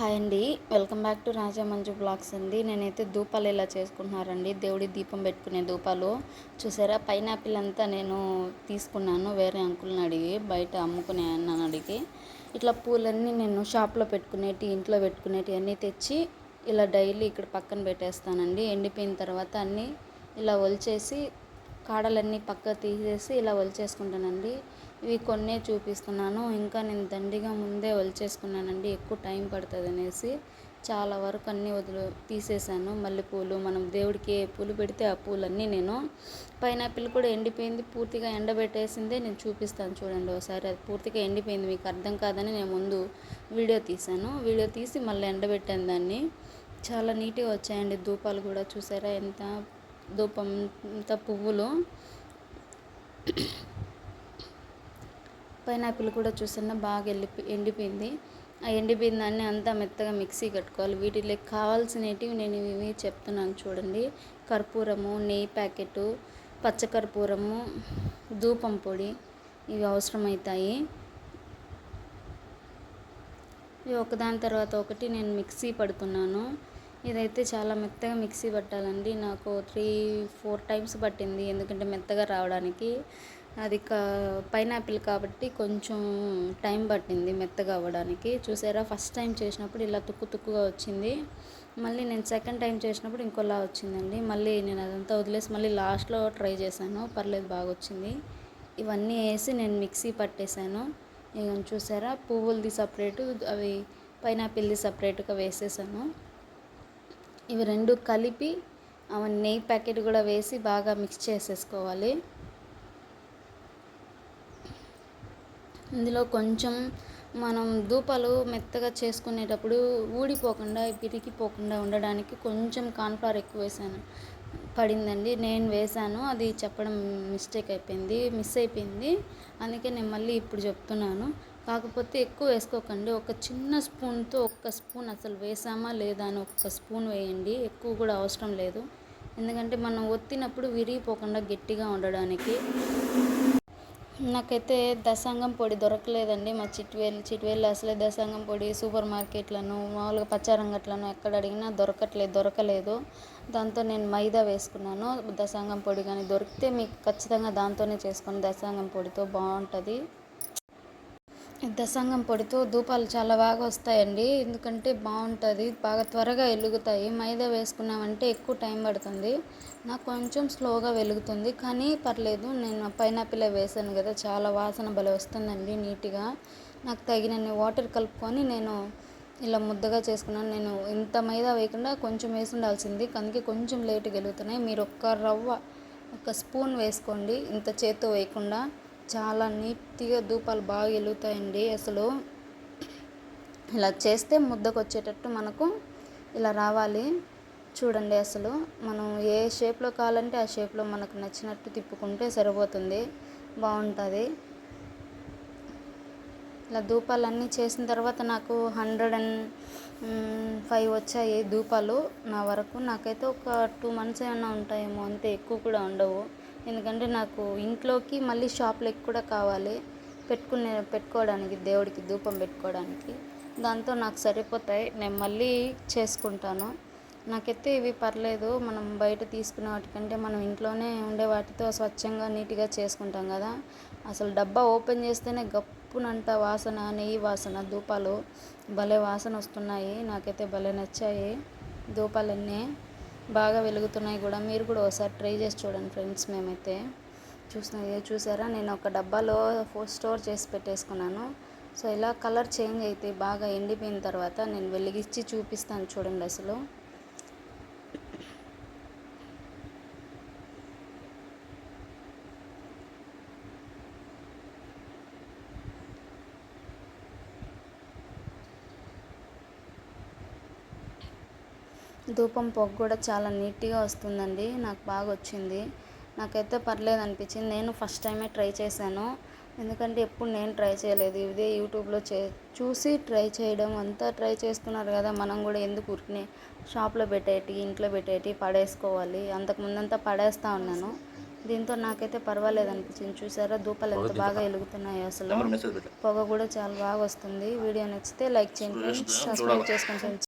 Hi అండి. Welcome back to Raja Manju blogs అండి. నేనైతే ధూపాలు ఇలా చేసుకుంటున్నారండి దేవుడి దీపం పెట్టుకునే ధూపాలు. చూసారా? పైనాపిల్ అంతా నేను తీసుకున్నాను. వేరే అంకుల్ని అడిగి బయట అమ్ముకునే అన్నాను అడిగి. ఇట్లా పూలన్నీ నేను షాప్లో పెట్టుకునేటి ఇంట్లో పెట్టుకునేటి అన్నీ తెచ్చి ఇలా డైలీ ఇక్కడ పక్కన పెట్టేస్తానండి. ఎండిపోయిన తర్వాత అన్నీ ఇలా ఒలిచేసి కాడలన్నీ పక్క తీసేసి ఇలా ఒలిచేసుకుంటానండి. ఇవి కొన్నే చూపిస్తున్నాను. ఇంకా నేను దండిగా ముందే వలిచేసుకున్నానండి ఎక్కువ టైం పడుతుంది అనేసి చాలా వరకు అన్నీ వదిలి తీసేసాను మల్లెపూలు మనం దేవుడికి ఏ పూలు పెడితే ఆ పూలన్నీ నేను పైనాపిల్ కూడా ఎండిపోయింది. పూర్తిగా ఎండబెట్టేసిందే నేను చూపిస్తాను చూడండి ఒకసారి. అది పూర్తిగా ఎండిపోయింది. మీకు అర్థం కాదని నేను ముందు వీడియో తీశాను. వీడియో తీసి మళ్ళీ ఎండబెట్టాను దాన్ని. చాలా నీట్గా వచ్చాయండి ధూపాలు కూడా. చూసారా ఎంత ధూపం ఇంత పువ్వులు. పైనాపిల్ కూడా చూసిన బాగా వెళ్ళి ఎండిపోయింది. ఆ ఎండిపోయిన దాన్ని అంతా మెత్తగా మిక్సీ కట్టుకోవాలి. వీటిలో కావాల్సినవి నేను ఇవి చెప్తున్నాను చూడండి. కర్పూరము నెయ్యి ప్యాకెట్ పచ్చకర్పూరము ధూపం పొడి ఇవి అవసరమవుతాయి ఇవి ఒకదాని తర్వాత ఒకటి నేను మిక్సీ పడుతున్నాను. ఇదైతే చాలా మెత్తగా మిక్సీ పట్టాలండి. నాకు త్రీ ఫోర్ టైమ్స్ పట్టింది. ఎందుకంటే మెత్తగా రావడానికి. అది కా పైనాపిల్ కాబట్టి కొంచెం టైం పట్టింది మెత్తగా అవ్వడానికి. చూసారా? ఫస్ట్ టైం చేసినప్పుడు ఇలా తుక్కు తుక్కుగా వచ్చింది. మళ్ళీ నేను సెకండ్ టైం చేసినప్పుడు ఇంకోలా వచ్చిందండి. మళ్ళీ నేను అదంతా వదిలేసి మళ్ళీ లాస్ట్లో ట్రై చేశాను. పర్లేదు బాగా వచ్చింది ఇవన్నీ వేసి నేను మిక్సీ పట్టేశాను. ఇక చూసారా? పువ్వులది సపరేటు అవి పైనాపిల్ది సపరేట్గా వేసేసాను. ఇవి రెండు కలిపి అవన్నీ నెయ్యి ప్యాకెట్ కూడా వేసి బాగా మిక్స్ చేసేసుకోవాలి. ఇందులో కొంచెం మనం దూపాలు మెత్తగా చేసుకునేటప్పుడు ఊడిపోకుండా విరిగిపోకుండా ఉండడానికి కొంచెం కాన్ఫ్లవర్ ఎక్కువ వేసాను. పడిందండి. నేను వేసాను. అది చెప్పడం మిస్టేక్ అయిపోయింది మిస్ అయిపోయింది. అందుకే నేను మళ్ళీ ఇప్పుడు చెప్తున్నాను. కాకపోతే ఎక్కువ వేసుకోకండి. ఒక చిన్న స్పూన్తో ఒక్క స్పూన్ అసలు వేసామా లేదా అని ఒక్క స్పూన్ వేయండి. ఎక్కువ కూడా అవసరం లేదు. ఎందుకంటే మనం ఒత్తినప్పుడు విరిగిపోకుండా గట్టిగా ఉండడానికి నాకైతే దశాంగం పొడి దొరకలేదండి. మా చిట్వేలు చిట్వేలు అసలే దశాంగం పొడి సూపర్ మార్కెట్లను మామూలుగా పచ్చారంగట్లను ఎక్కడ అడిగినా దొరకట్లేదు దొరకలేదు. దాంతో నేను మైదా వేసుకున్నాను. దశాంగం పొడి కానీ దొరికితే మీకు ఖచ్చితంగా దాంతోనే చేసుకోండి దశాంగం పొడితో బాగుంటుంది. దశాంగం పొడితో ధూపాలు చాలా బాగా వస్తాయండి. ఎందుకంటే బాగుంటుంది బాగా త్వరగా వెలుగుతాయి. మైదా వేసుకున్నామంటే ఎక్కువ టైం పడుతుంది. నాకు కొంచెం స్లోగా వెలుగుతుంది. కానీ పర్లేదు నేను పైనాపిల్ వేసాను కదా చాలా వాసన భలే వస్తుందండి నీట్గా. నాకు తగినన్ని వాటర్ కలుపుకొని నేను ఇలా ముద్దగా చేసుకున్నాను. నేను ఇంత మైదా వేయకుండా కొంచెం వేసి ఉండాల్సింది. అందుకే కొంచెం లేట్గా వెలుగుతున్నాయి మీరు ఒక్క రవ్వ ఒక స్పూన్ వేసుకోండి. ఇంత చేత్తో వేయకుండా. చాలా నీట్గా ధూపాలు బాగా వెలుగుతాయండి. అసలు ఇలా చేస్తే ముద్దకు వచ్చేటట్టు మనకు ఇలా రావాలి. చూడండి అసలు మనం ఏ షేప్లో కావాలంటే ఆ షేప్లో మనకు నచ్చినట్టు తిప్పుకుంటే సరిపోతుంది. బాగుంటుంది. ఇలా ధూపాలన్నీ చేసిన తర్వాత నాకు హండ్రెడ్ అండ్ ఫైవ్ వచ్చాయి ధూపాలు నా వరకు నాకైతే ఒక టూ మంత్స్ ఏమైనా ఉంటాయేమో అంతే ఎక్కువ కూడా ఉండవు. ఎందుకంటే నాకు ఇంట్లోకి మళ్ళీ షాప్లోకి కూడా కావాలి. పెట్టుకునే పెట్టుకోవడానికి దేవుడికి ధూపం పెట్టుకోవడానికి. దాంతో నాకు సరిపోతాయి. నేను మళ్ళీ చేసుకుంటాను. నాకైతే ఇవి పర్లేదు. మనం బయట తీసుకునే వాటికంటే మనం ఇంట్లోనే ఉండే వాటితో స్వచ్ఛంగా నీట్గా చేసుకుంటాం కదా. అసలు డబ్బా ఓపెన్ చేస్తేనే గప్పునంట వాసన నెయ్యి వాసన ధూపాలు భలే వాసన వస్తున్నాయి. నాకైతే భలే నచ్చాయి ధూపాలన్నీ. బాగా వెలుగుతున్నాయి కూడా. మీరు కూడా ఒకసారి ట్రై చేసి చూడండి ఫ్రెండ్స్ మేమైతే. చూసిన చూసారా? నేను ఒక డబ్బాలో స్టోర్ చేసి పెట్టేసుకున్నాను. సో ఇలా కలర్ చేంజ్ అయితే బాగా ఎండిపోయిన తర్వాత నేను వెలిగించి చూపిస్తాను చూడండి అసలు. ధూపం పొగ కూడా చాలా నీట్గా వస్తుందండి. నాకు బాగా వచ్చింది. నాకైతే పర్లేదు అనిపించింది. నేను ఫస్ట్ టైమే ట్రై చేశాను. ఎందుకంటే ఎప్పుడు నేను ట్రై చేయలేదు. ఇదే యూట్యూబ్లో చే చూసి ట్రై చేయడం అంతా ట్రై చేస్తున్నారు కదా. మనం కూడా ఎందుకు ఉరికినే షాప్లో పెట్టేటి ఇంట్లో పెట్టేటి పడేసుకోవాలి. అంతకుముందంతా పడేస్తూ ఉన్నాను. దీంతో నాకైతే పర్వాలేదు అనిపించింది. చూసారా? ధూపాలు ఎంత బాగా వెలుగుతున్నాయి అసలు. పొగ కూడా చాలా బాగా వస్తుంది. వీడియో నచ్చితే లైక్ చేయండి సబ్స్క్రైబ్ ఫ్రెండ్స్.